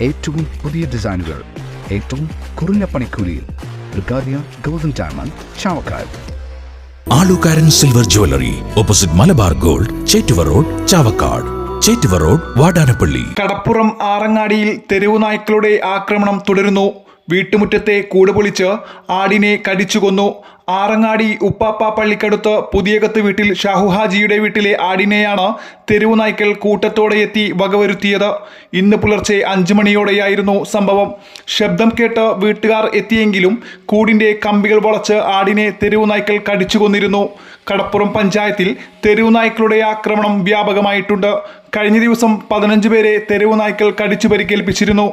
ഏറ്റവും പുതിയ ഡിസൈനുകൾ ഏറ്റവും കുറഞ്ഞ പണിക്കൂലിയിൽ golden diamond ആലുകാരൻ silver jewellery opposite Malabar gold Chettuva road Chavakkad. Chettuva road Vadanappally. Kadappuram ആറങ്ങാടിയിൽ തെരുവു നായ്ക്കളുടെ ആക്രമണം തുടരുന്നു. വീട്ടുമുറ്റത്തെ കൂട് പൊളിച്ച് ആടിനെ കടിച്ചുകൊന്നു ആറങ്ങാടി ഉപ്പാപ്പ പള്ളിക്കടുത്ത് പുതിയകത്ത് വീട്ടിൽ ഷാഹുഹാജിയുടെ വീട്ടിലെ ആടിനെയാണ് തെരുവു നായ്ക്കൾ കൂട്ടത്തോടെ എത്തി വകവരുത്തിയത്. ഇന്ന് പുലർച്ചെ അഞ്ചു മണിയോടെയായിരുന്നു സംഭവം. ശബ്ദം കേട്ട് വീട്ടുകാർ എത്തിയെങ്കിലും കൂടിന്റെ കമ്പികൾ വളച്ച് ആടിനെ തെരുവു നായ്ക്കൾ കടിച്ചു കൊന്നിരുന്നു. കടപ്പുറം പഞ്ചായത്തിൽ തെരുവു നായ്ക്കളുടെ ആക്രമണം വ്യാപകമായിട്ടുണ്ട്. കഴിഞ്ഞ ദിവസം പതിനഞ്ച് പേരെ തെരുവു നായ്ക്കൾ കടിച്ചു പരിക്കേൽപ്പിച്ചിരുന്നു.